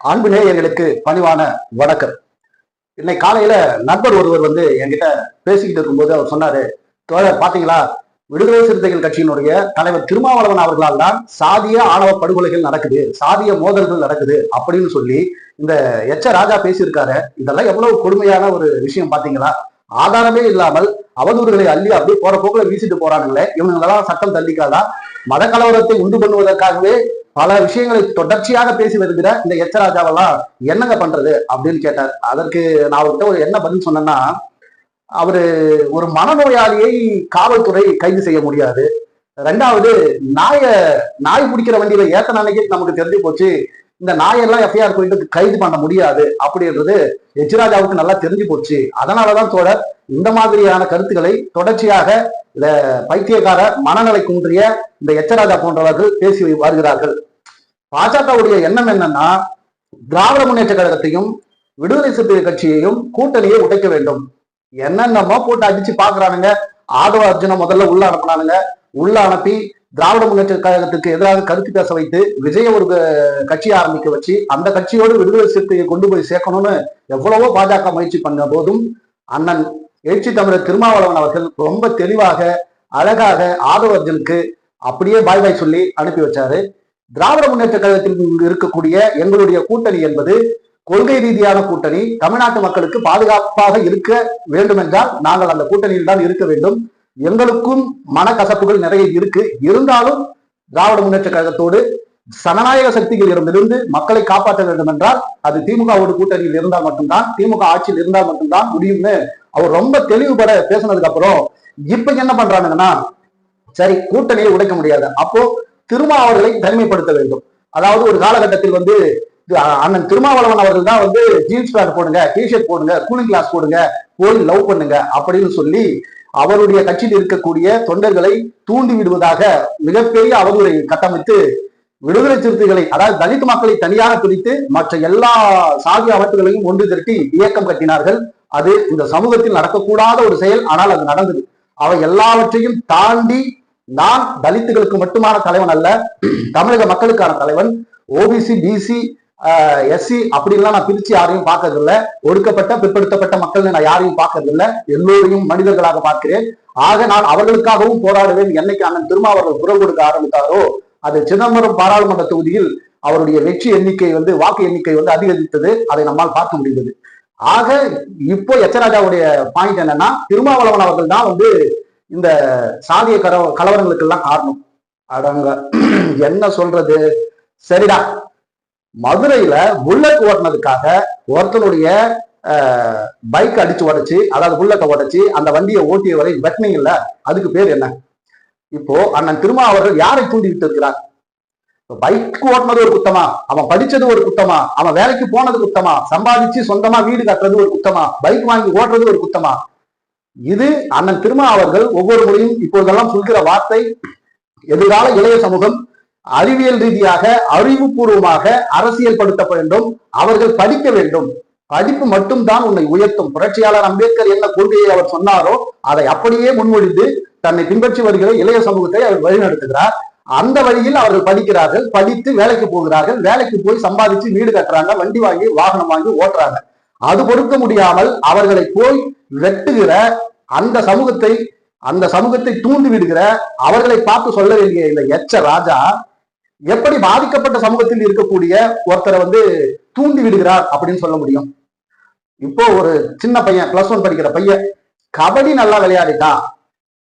அன்பு நேயர்களுக்கு பணிவான வணக்கம். இன்னைக்கு காலையில நண்பர் ஒருவர் வந்து என்கிட்ட பேசிக்கிட்டு இருக்கும்போது அவர் சொன்னாரு தோழர் பாத்தீங்களா? விடுதலை சிறுத்தைகள் கட்சியினுடைய தலைவர் திருமாவளவன் அவர்களால் தான் சாதிய ஆணவ படுகொலைகள் நடக்குது சாதிய மோதல்கள் நடக்குது அப்படின்னு சொல்லி இந்த எச்ச ராஜா பேசியிருக்காரு. இதெல்லாம் எவ்வளவு கொடுமையான ஒரு விஷயம் பாத்தீங்களா? ஆதாரமே இல்லாமல் அவதூறுகளை அள்ளி அப்படியே போற போக்குல வீசிட்டு போறாங்களே இவங்களெல்லாம் சட்டம் தள்ளிக்காதான் மத கலவரத்தை உண்டு பண்ணுவதற்காகவே பல விஷயங்களை தொடர்ச்சியாக பேசி வருகிற இந்த எச்ச ராஜாவெல்லாம் என்னங்க பண்றது அப்படின்னு கேட்டார். அதற்கு நான் அவர்கிட்ட ஒரு என்ன பதில் சொன்னேன்னா அவரு ஒரு மனநோயாளியை காவல்துறை கைது செய்ய முடியாது. ரெண்டாவது நாய நாய் பிடிக்கிற வண்டியில ஏத்த அன்னைக்கு நமக்கு தெரிஞ்சு போச்சு. இந்த நாயெல்லாம் எஃப்ஐஆர் போயிட்டு கைது பண்ண முடியாது அப்படின்றது எச்ராஜாவுக்கு நல்லா தெரிஞ்சு போச்சு. அதனாலதான் தோழர் இந்த மாதிரியான கருத்துக்களை தொடர்ச்சியாக இந்த பைத்தியக்கார மனநிலை குன்றிய இந்த எச்சராஜா போன்றவர்கள் பேசி வருகிறார்கள். பாஜகவுடைய எண்ணம் என்னன்னா திராவிட முன்னேற்ற கழகத்தையும் விடுதலை சிறுத்தை கட்சியையும் கூட்டணியை உடைக்க வேண்டும். என்னென்னமோ போட்டு அடிச்சு பாக்குறானுங்க. ஆதவ அர்ஜுன முதல்ல உள்ள அனுப்புனானுங்க. உள்ள அனுப்பி திராவிட முன்னேற்ற கழகத்துக்கு எதிராக கருத்து பேச வைத்து விஜய ஒரு கட்சியை கட்சி ஆரம்பிக்க வச்சு அந்த கட்சியோடு விடுதலை சிறுத்தையை கொண்டு போய் சேர்க்கணும்னு எவ்வளவோ பாஜக முயற்சி பண்ண போதும் அண்ணன் எழுச்சி தமிழர் திருமாவளவன் அவர்கள் ரொம்ப தெளிவாக அழகாக ஆதவ அப்படியே பாய் பாய் சொல்லி அனுப்பி வச்சாரு. திராவிட முன்னேற்ற கழகத்தில் இருக்கக்கூடிய எங்களுடைய கூட்டணி என்பது கொள்கை ரீதியான கூட்டணி. தமிழ்நாட்டு மக்களுக்கு பாதுகாப்பாக இருக்க வேண்டும் என்றால் நாங்கள் அந்த கூட்டணியில் தான் இருக்க வேண்டும். எங்களுக்கும் மனக்கசப்புகள் நிறைய இருக்கு. இருந்தாலும் திராவிட முன்னேற்ற கழகத்தோடு சனநாயக சக்திகளிடமிருந்து மக்களை காப்பாற்ற வேண்டும் என்றால் அது திமுகவோட கூட்டணியில் இருந்தால் மட்டும்தான் திமுக ஆட்சியில் இருந்தால் மட்டும்தான் முடியும்னு அவர் ரொம்ப தெளிவுபட பேசினதுக்கு அப்புறம் இப்ப என்ன பண்றாங்கன்னா சரி கூட்டணியை உடைக்க முடியாது. அப்போ திருமா அவர்களை தனிமைப்படுத்த வேண்டும். அதாவது ஒரு காலகட்டத்தில் வந்து அண்ணன் திருமாவளவன் அவர்கள் தான் வந்து ஜீன்ஸ் பேண்ட் போடுங்க டிஷர்ட் போடுங்க கூலிங் கிளாஸ் போடுங்க போய் லவ் பண்ணுங்க அப்படின்னு சொல்லி அவருடைய கட்சியில் இருக்கக்கூடிய தொண்டர்களை தூண்டி விடுவதாக மிகப்பெரிய அவதூறை கட்டமைத்து விடுதலை சிறுத்தைகளை அதாவது தலித் மக்களை தனியாக பிரித்து மற்ற எல்லா சாதி அமைப்புகளையும் ஒன்று திரட்டி இயக்கம் கட்டினார்கள். அது இந்த சமூகத்தில் நடக்கக்கூடாத ஒரு செயல் ஆனால் அது நடந்தது. அவை எல்லாவற்றையும் தாண்டி நான் தலித்துகளுக்கு மட்டுமான தலைவன் அல்ல தமிழக மக்களுக்கான தலைவன் ஓபிசி பிசி எஸ்சி அப்படின்லாம் நான் பிரிச்சு யாரையும் பார்க்கறதில்ல. ஒடுக்கப்பட்ட பிற்படுத்தப்பட்ட மக்கள் நான் யாரையும் பார்க்கறதில்ல. எல்லோரையும் மனிதர்களாக பார்க்கிறேன். ஆக நான் அவர்களுக்காகவும் போராடுவேன். என்னைக்கு அண்ணன் திருமாவர்கள் குரல் கொடுக்க ஆரம்பித்தாரோ அது சிதம்பரம் பாராளுமன்ற தொகுதியில் அவருடைய வெற்றி எண்ணிக்கை வந்து வாக்கு எண்ணிக்கை வந்து அதிகரித்தது. அதை நம்மால் பார்க்க முடிந்தது. ஆக இப்போ எச்சராஜாவுடைய பாயிண்ட் என்னன்னா திருமாவளவன் அவர்கள் தான் வந்து இந்த சாதிய கலவ கலவரங்களுக்கு எல்லாம் காரணம். அடங்க என்ன சொல்றது? சரிடா மதுரையில புல்லட் ஓட்டினதுக்காக ஒருத்தனுடைய பைக் அடிச்சு உடைச்சு அதாவது புல்லட்டை உடைச்சு அந்த வண்டியை ஓட்டியவரை வெட்டினீங்கல்ல அதுக்கு பேர் என்ன? இப்போ அண்ணன் திருமா அவர்கள் யாரை தூண்டிவிட்டு இருக்கிறார்? பைக் ஓட்டுனது ஒரு குத்தமா? அவன் படிச்சது ஒரு குத்தமா? அவன் வேலைக்கு போனது குத்தமா? சம்பாதிச்சு சொந்தமா வீடு கட்டுறது ஒரு குத்தமா? பைக் வாங்கி ஓட்டுறது ஒரு குத்தமா? இது அண்ணன் திருமா அவர்கள் ஒவ்வொரு முறையும் இப்போதெல்லாம் சொல்கிற வார்த்தை. எதிர்கால இளைய சமூகம் அறிவியல் ரீதியாக அறிவுபூர்வமாக அரசியல் படுத்த வேண்டும். அவர்கள் படிக்க வேண்டும். படிப்பு மட்டும்தான் உன்னை உயர்த்தும். புரட்சியாளர் அம்பேத்கர் என்ன கொள்கையை அவர் சொன்னாரோ அதை அப்படியே முன்மொழிந்து தன்னை பின்பற்றி வருகிற இளைய சமூகத்தை அவர் வழிநடத்துகிறார். அந்த வழியில் அவர்கள் படிக்கிறார்கள். படித்து வேலைக்கு போகிறார்கள். வேலைக்கு போய் சம்பாதிச்சு வீடு கட்டுறாங்க. வண்டி வாங்கி வாகனம் வாங்கி ஓட்டுறாங்க. அது பொறுக்க முடியாமல் அவர்களை போய் வெட்டுகிற அந்த சமூகத்தை அந்த சமூகத்தை தூண்டி விடுகிற அவர்களை பார்த்து சொல்ல வேண்டிய இந்த எச்ச ராஜா எப்படி பாதிக்கப்பட்ட சமூகத்தில் இருக்கக்கூடிய ஒருத்தரை வந்து தூண்டி விடுகிறார் அப்படின்னு சொல்ல முடியும். இப்போ ஒரு சின்ன பையன் பிளஸ் ஒன் படிக்கிற பையன் கபடி நல்லா விளையாடிட்டான்.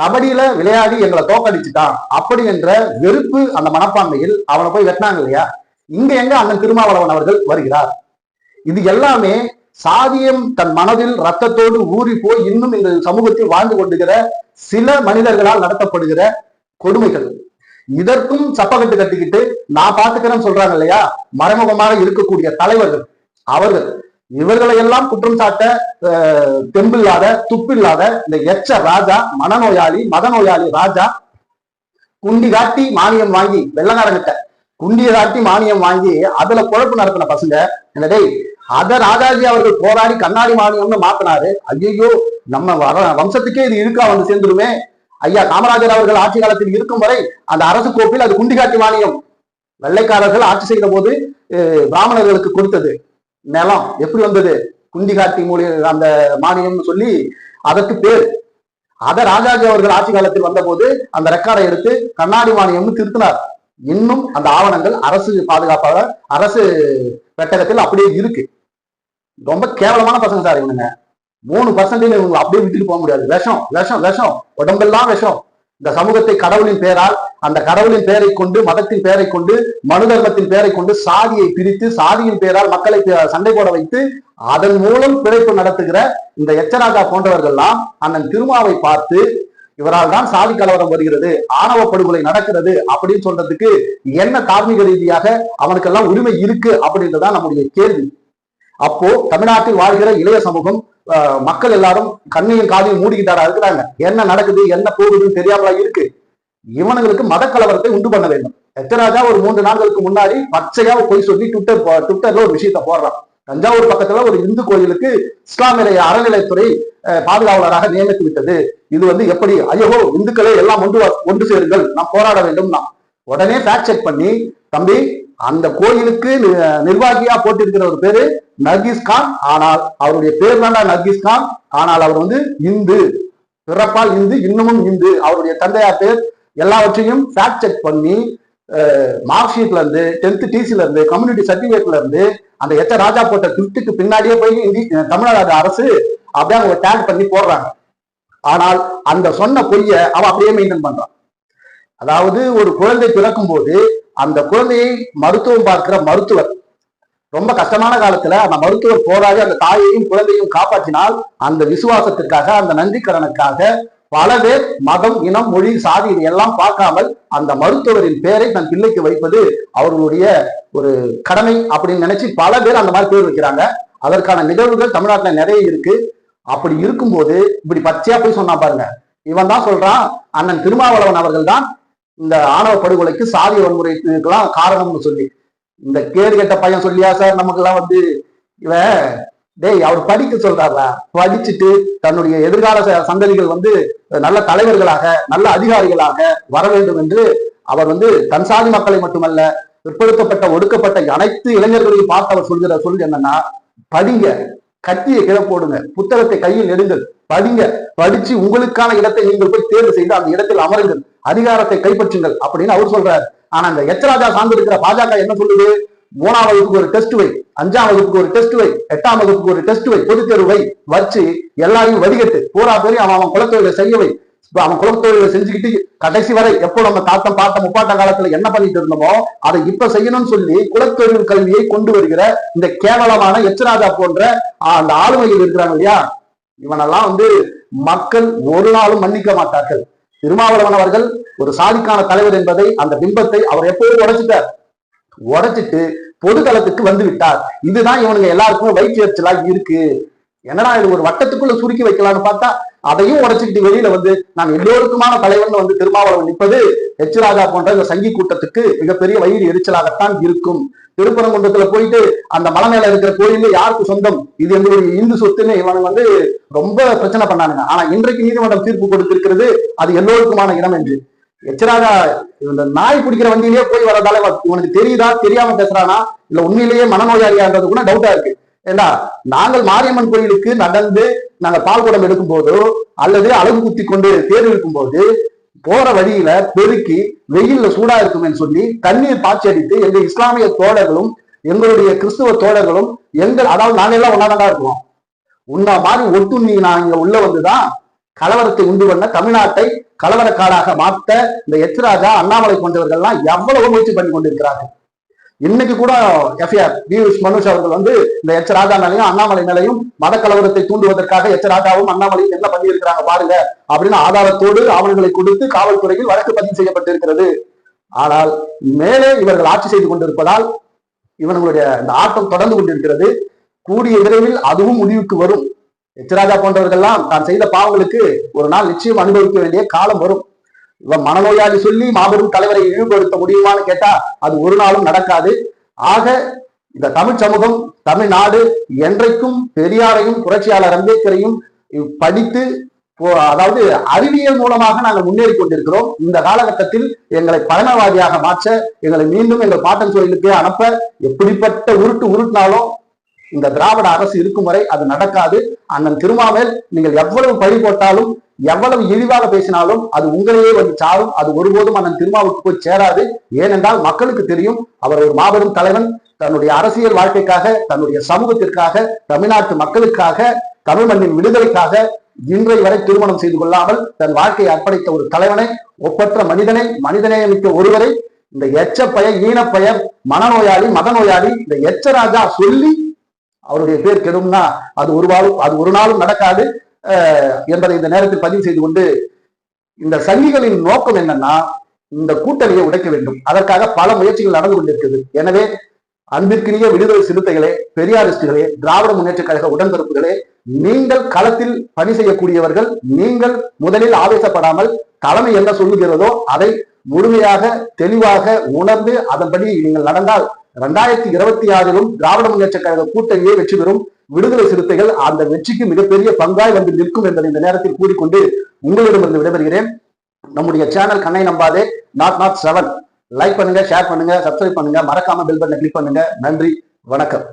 கபடியில விளையாடி எங்களை தோக்கடிச்சுட்டான். அப்படி என்ற வெறுப்பு அந்த மனப்பான்மையில் அவனை போய் வெட்டினாங்க இல்லையா? இங்க எங்க அண்ணன் திருமாவளவன் அவர்கள் வருகிறார். இது எல்லாமே சாதியம் தன் மனதில் ரத்தத்தோடு ஊறி போய் இன்னும் இந்த சமூகத்தில் வாழ்ந்து கொண்டுகிற சில மனிதர்களால் நடத்தப்படுகிற கொடுமைகள். இதற்கும் சப்பகட்டு கட்டிக்கிட்டு நான் பாத்துக்கிறேன்னு சொல்றாங்க இல்லையா? மறைமுகமாக இருக்கக்கூடிய தலைவர்கள் அவர்கள். இவர்களை எல்லாம் குற்றம் சாட்ட அஹ், தெம்பில்லாத துப்பில்லாத இந்த எச்ச ராஜா மனநோயாளி மதநோயாளி ராஜா குண்டி காட்டி மானியம் வாங்கி வெள்ளக்காரங்கிட்ட குண்டியை காட்டி மானியம் வாங்கி அதுல குழப்பு நடத்தின பசங்க என்னடே அத ராஜாஜி அவர்கள் போராடி கண்ணாடி மானியம்னு மாத்தினாரு. ஐயோ நம்ம வர- வம்சத்துக்கே இது இருக்கா வந்து சேர்ந்துருமே. ஐயா காமராஜர் அவர்கள் ஆட்சி காலத்தில் இருக்கும் வரை அந்த அரசு கோப்பில் அது குண்டிகாட்டி மானியம் வெள்ளைக்காரர்கள் ஆட்சி செய்த போது பிராமணர்களுக்கு கொடுத்தது. நிலம் எப்படி வந்தது? குண்டிகாட்டி மூலி அந்த மானியம்னு சொல்லி அதற்கு பேர். அத ராஜாஜி அவர்கள் ஆட்சி காலத்தில் வந்தபோது அந்த ரெக்கார்டை எடுத்து கண்ணாடி மானியம்னு திருத்தினார். இன்னும் அந்த ஆவணங்கள் அரசு பாதுகாப்பாளர் அரசு பெட்டகத்தில் அப்படியே இருக்கு. ரொம்ப கேவலமான பசங்க சார் இவனுங்க. மூணு பர்சன்டேஜ் இவங்க அப்படியே விட்டுட்டு போக முடியாது. விஷம் விஷம் விஷம். உடம்பெல்லாம் விஷம். இந்த சமூகத்தை கடவுளின் பெயரால் அந்த கடவுளின் பெயரை கொண்டு மதத்தின் பெயரை கொண்டு மனு தர்மத்தின் பெயரை கொண்டு சாதியை பிரித்து சாதியின் பெயரால் மக்களை சண்டை போட வைத்து அதன் மூலம் பிழைப்பு நடத்துகிற இந்த எச்சராஜா போன்றவர்கள்லாம் அண்ணன் திருமாவை பார்த்து இவரால் தான் சாதி கலவரம் வருகிறது ஆணவ படுகொலை நடக்கிறது அப்படின்னு சொல்றதுக்கு என்ன தார்மீக ரீதியாக அவனுக்கெல்லாம் உரிமை இருக்கு அப்படின்றதான் நம்முடைய கேள்வி. அப்போ தமிழ்நாட்டில் வாழ்கிற இளைய சமூகம் மக்கள் எல்லாரும் கண்ணையும் காதையும் மூடிக்கிட்டாரா இருக்கிறாங்க. என்ன நடக்குது என்ன போகுதுன்னு தெரியாமலா இருக்கு. இவனுங்களுக்கு மத கலவரத்தை உண்டு பண்ண வேண்டும். எத்தராஜா ஒரு மூன்று நாட்களுக்கு முன்னாடி பச்சையா போய் சொல்லி ட்விட்டர் ட்விட்டர்ல ஒரு விஷயத்த போடுறான். தஞ்சாவூர் பக்கத்துல ஒரு இந்து கோயிலுக்கு இஸ்லாமிய அறநிலைத்துறை பாதுகாவலராக நியமித்து விட்டது. இது வந்து எப்படி? ஐயோ இந்துக்களே எல்லாம் ஒன்று ஒன்று சேருங்கள். நாம் போராட வேண்டும் உடனே ஃபேக்ட் செக் பண்ணி தம்பி அந்த கோயிலுக்கு நி- நிர்வாகியா போட்டிருக்கிற ஒரு பேரு நர்கிஸ் கான். ஆனால் அவருடைய பேர் தாண்டா நர்கிஸ் கான். ஆனால் அவர் வந்து இந்து. பிறப்பால் இந்து இன்னமும் இந்து. அவருடைய தந்தையார் பேர் எல்லாவற்றையும் ஃபேக்ட் செக் பண்ணி மார்க் ஷீட்ல இருந்து டென்த் டிசில இருந்து கம்யூனிட்டி சர்டிபிகேட்ல இருந்து அந்த எச்ச ராஜா போட்ட கிஃப்ட்டுக்கு பின்னாடியே போய் இந்தி- தமிழ்நாடு அரசு அப்படியே அவங்க டேக் பண்ணி போடுறாங்க. ஆனால் அந்த சொன்ன பொய்ய அவன் அப்படியே மெயின்டைன் பண்றான் அதாவது ஒரு குழந்தை பிறக்கும் போது அந்த குழந்தையை மருத்துவம் பார்க்கிற மருத்துவர் ரொம்ப கஷ்டமான காலத்துல அந்த மருத்துவர் போராடி அந்த தாயையும் குழந்தையும் காப்பாற்றினால் அந்த விசுவாசத்திற்காக அந்த நன்றிக்கடனுக்காக பல பேர் மதம் இனம் மொழி சாதி எல்லாம் பார்க்காமல் அந்த மருத்துவரின் பெயரை தன் பிள்ளைக்கு வைப்பது அவர்களுடைய ஒரு கடமை அப்படின்னு நினைச்சு பல பேர் அந்த மாதிரி பேர் வைக்கிறாங்க அதற்கான நிகழ்வுகள் தமிழ்நாட்டுல நிறைய இருக்கு. அப்படி இருக்கும்போது இப்படி பச்சையா போய் சொன்னா பாருங்க. இவன் தான் சொல்றான் அண்ணன் திருமாவளவன் அவர்கள் தான் இந்த ஆணவ படுகொலைக்கு சாதி வன்முறைக்குலாம் காரணம்னு சொல்லி. இந்த கேடு கெட்ட பையன் சொல்லியா சார்? நமக்கெல்லாம் வந்து இவன் டேய் அவர் படிக்க சொல்றாரா படிச்சுட்டு தன்னுடைய எதிர்கால ச- சந்ததிகள் வந்து நல்ல தலைவர்களாக நல்ல அதிகாரிகளாக வர வேண்டும் என்று அவர் வந்து தன் சாதி மக்களை மட்டுமல்ல பிற்படுத்தப்பட்ட ஒடுக்கப்பட்ட அனைத்து இளைஞர்களையும் பார்த்து அவர் சொல்கிற சொல் என்னன்னா படிங்க கத்தியை கீழே புத்தகத்தை கையில் நெடுங்கள் படிங்க படிச்சு உங்களுக்கான இடத்தை நீங்கள் போய் தேர்வு செய்து அந்த இடத்தில் அமருங்கள். அதிகாரத்தை கைப்பற்றுங்கள் அப்படின்னு அவர் சொல்றாரு. ஆனா இந்த எச்சராஜா சார்ந்து இருக்கிற பாஜக என்ன சொல்லுது? மூணாம் வகுப்புக்கு ஒரு டெஸ்ட் வை அஞ்சாம் வகுப்புக்கு ஒரு டெஸ்ட் வை எட்டாம் வகுப்புக்கு ஒரு டெஸ்ட் வை பொது தேர்வை வச்சு எல்லாரையும் வடிகட்டு. பூரா பேரையும் அவன் அவன் குலத்தொழிலை செய்யவை அவன் குலத்தொழிலை செஞ்சுக்கிட்டு கடைசி வரை எப்போ நம்ம தாத்தம் பாட்டம் முப்பாட்ட காலத்துல என்ன பண்ணிட்டு இருந்தோமோ அதை இப்ப செய்யணும்னு சொல்லி குலத்தொழில் கல்வியை கொண்டு வருகிற இந்த கேவலமான எச்சராஜா போன்ற அந்த ஆளுமையில் இருக்கிறாங்க இல்லையா? இவனெல்லாம் வந்து மக்கள் ஒரு நாளும் மன்னிக்க மாட்டார்கள். திருமாவளவன் அவர்கள் ஒரு சாதிக்கான தலைவர் என்பதை அந்த பிம்பத்தை அவர் எப்போதும் உடைச்சிட்டார். உடைச்சிட்டு பொதுதளத்துக்கு வந்து விட்டார் இதுதான் இவனுங்க எல்லாருக்குமே வயிற்று இருக்கு. என்னடா இது ஒரு வட்டத்துக்குள்ள சுருக்கி வைக்கலாம்னு பார்த்தா அதையும் உடைச்சுக்கிட்டு வெளியில வந்து நான் எல்லோருக்குமான தலைவர்னு வந்து திருமாவளவன் நிற்பது எச் ராஜா போன்ற இந்த சங்கி கூட்டத்துக்கு மிகப்பெரிய வயிறு எரிச்சலாகத்தான் இருக்கும். திருப்பரங்குன்றத்துல போயிட்டு அந்த மலை மேல இருக்கிற கோயில் யாருக்கு சொந்தம்? இது எங்களுடைய இந்து சொத்துன்னு இவன் வந்து ரொம்ப பிரச்சனை பண்ணானுங்க. ஆனா இன்றைக்கு நீதிமன்றம் தீர்ப்பு கொடுத்திருக்கிறது அது எல்லோருக்குமான இடம் என்று. எச்சராஜா இந்த நாய் பிடிக்கிற வண்டியிலேயே போய் வரதால இவனுக்கு தெரியுதா தெரியாம பேசுறானா? இல்ல உண்மையிலேயே மனநோயாளியான்றது கூட டவுட்டா இருக்கு. ஏண்டா நாங்கள் மாரியம்மன் கோயிலுக்கு நடந்து நாங்க பால் குடம் எடுக்கும் போதோ அல்லது அழகு குத்தி கொண்டு தேர் இருக்கும் போது போற வழியில பெருக்கி வெயில்ல சூடா இருக்குமேன்னு சொல்லி தண்ணீர் பாய்ச்சி அடித்து எங்க இஸ்லாமிய தோழர்களும் எங்களுடைய கிறிஸ்துவ தோழர்களும் எங்கள் அதாவது நாங்க எல்லாம் ஒன்னாதான் இருக்கோம். உன்ன மாதிரி ஒட்டுண்ணி நான் இங்க உள்ள வந்துதான் கலவரத்தை உண்டு பண்ண தமிழ்நாட்டை கலவரக்காடாக மாத்த இந்த எச்ராஜா அண்ணாமலை போன்றவர்கள்லாம் எவ்வளவு முயற்சி பண்ணி கொண்டிருக்கிறார்கள். இன்னைக்கு கூட எஃப்ஐஆர் எஸ் மனுஷ் அவர்கள் வந்து இந்த எச் ராஜா மேலையும் அண்ணாமலை மேலையும் மத கலவரத்தை தூண்டுவதற்காக எச் ராஜாவும் அண்ணாமலையும் என்ன பண்ணியிருக்கிறாங்க பாருங்க அப்படின்னு ஆதாரத்தோடு ஆவணங்களை கொடுத்து காவல்துறையில் வழக்கு பதிவு செய்யப்பட்டிருக்கிறது. ஆனால் மேலே இவர்கள் ஆட்சி செய்து கொண்டிருப்பதால் இவர்களுடைய இந்த ஆட்டம் தொடர்ந்து கொண்டிருக்கிறது. கூடிய விரைவில் அதுவும் முடிவுக்கு வரும். எச்ராஜா போன்றவர்கள்லாம் தான் செய்த பாவங்களுக்கு ஒரு நாள் நிச்சயம் அனுபவிக்க வேண்டிய காலம் வரும். இவன் மனநோயாளி சொல்லி மாபெரும் தலைவரை இழிவுபடுத்த முடியுமான்னு கேட்டா அது ஒரு நாளும் நடக்காது. ஆக இந்த தமிழ் சமூகம் தமிழ்நாடு என்றைக்கும் பெரியாரையும் புரட்சியாளர் அம்பேத்கரையும் படித்து அதாவது அறிவியல் மூலமாக நாங்கள் முன்னேறி கொண்டிருக்கிறோம். இந்த காலகட்டத்தில் எங்களை பயணவாதியாக மாற்ற எங்களை மீண்டும் எங்கள் பாட்டன் கோயிலுக்கு அனுப்ப எப்படிப்பட்ட உருட்டு உருட்டினாலும் இந்த திராவிட அரசு இருக்கும் வரை அது நடக்காது. அண்ணன் திருமாவேல் நீங்கள் எவ்வளவு பழி போட்டாலும் எவ்வளவு இழிவாக பேசினாலும் அது உங்களையே வந்து சாரும். அது ஒருபோதும் அண்ணன் திருமாவுக்கு போய் சேராது. ஏனென்றால் மக்களுக்கு தெரியும் அவர் ஒரு மாபெரும் தலைவன். தன்னுடைய அரசியல் வாழ்க்கைக்காக தன்னுடைய சமூகத்திற்காக தமிழ்நாட்டு மக்களுக்காக தமிழ் மண்ணின் விடுதலைக்காக இன்றை வரை திருமணம் செய்து கொள்ளாமல் தன் வாழ்க்கையை அர்ப்பணித்த ஒரு தலைவனை ஒப்பற்ற மனிதனை மனிதநேயமிக்க ஒருவரை இந்த எச்சப்பய ஈனப்பய மனநோயாளி மதநோயாளி இந்த எச்சராஜா சொல்லி அவருடைய பேர் கெடும்னா அது ஒரு வாழும் அது ஒரு நாளும் நடக்காது. என்பதை இந்த நேரத்தில் பதிவு செய்து கொண்டு இந்த சங்கிகளின் நோக்கம் என்னன்னா இந்த கூட்டணியை உடைக்க வேண்டும். அதற்காக பல முயற்சிகள் நடந்து கொண்டிருக்கிறது. எனவே அன்பிற்கினிய விடுதலை சிறுத்தைகளே பெரியாரிஸ்டுகளே திராவிட முன்னேற்ற கழக உடன்பிறப்புகளே நீங்கள் களத்தில் பணி செய்யக்கூடியவர்கள் நீங்கள் முதலில் ஆவேசப்படாமல் தலைமை என்ன சொல்லுகிறதோ அதை முழுமையாக தெளிவாக உணர்ந்து அதன்படி நீங்கள் நடந்தால் இரண்டாயிரத்தி இருபத்தி ஆறிலும் திராவிட முன்னேற்ற கழக கூட்டணியை வெற்றி பெறும். விடுதலை சிறுத்தைகள் அந்த வெற்றிக்கு மிகப்பெரிய பங்காய் வந்து நிற்கும் என்பதை இந்த நேரத்தில் கூறிக்கொண்டு உங்களிடமிருந்து விடைபெறுகிறேன். நம்முடைய சேனல் கண்ணை நம்பாதே. நாட் நாட் செவன் லைக் பண்ணுங்க ஷேர் பண்ணுங்க சப்ஸ்கிரைப் பண்ணுங்க. மறக்காம பெல் பட்டனை கிளிக் பண்ணுங்க. நன்றி வணக்கம்.